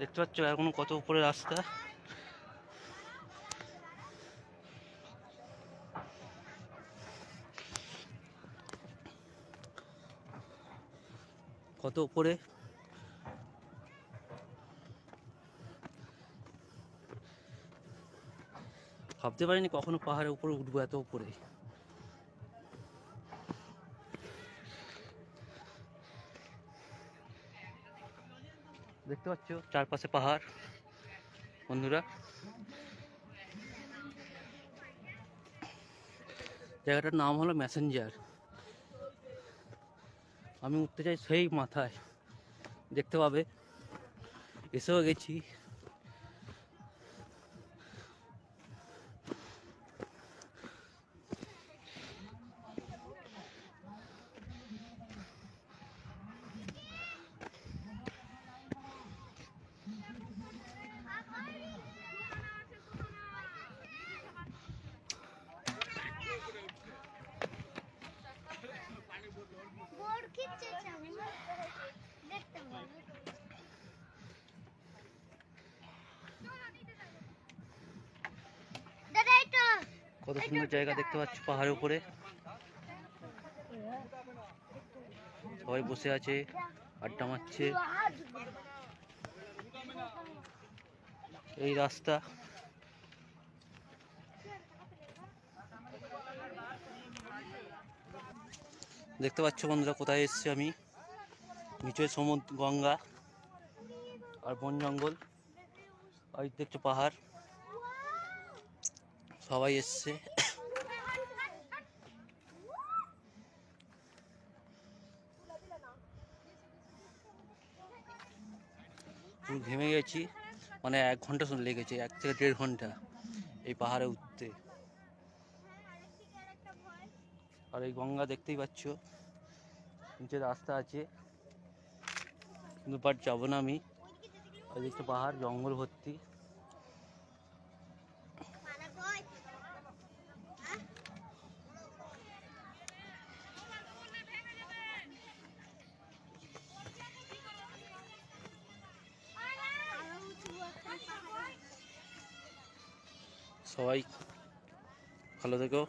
দেখতে পাচ্ছ এখনও কত উপরে রাস্তা। কত উপরে? ভাবতে পারিনি কখনো পাহাড়ের উপরে উঠবো এত উপরে। দেখতে পাচ্ছ? চারপাশে পাহাড়। বন্ধুরা, জায়গাটার নাম হলো ম্যাসেঞ্জার আমি উঠতে চাই সেই মাথায়। দেখতে পাবে, এসেও গেছি। খিচ্ছে আমি দেখতে পাবো কত সুন্দর জায়গা দেখতে পাচ্ছ পাহাড়ের উপরে। সবাই বসে আছে আড্ডা মারছে। এই রাস্তা। দেখতে পাচ্ছ বন্ধুরা, কোথায় এসেছি আমি? নিচে সমুদ্র, গঙ্গা আর বন জঙ্গল। আর দেখছ পাহাড়। সবাই এসছে। ঘেমে গেছি। মানে এক ঘণ্টা লেগেছে, এক থেকে দেড় ঘণ্টা এই পাহাড়ে উঠতে। আর এই গঙ্গা দেখতেই পাচ্ছ। নিচে রাস্তা আছে। কিন্তু বাট যাব না আমি। আর দেখছ পাহাড়, জঙ্গল ভর্তি। সবাই ভালো থেকো।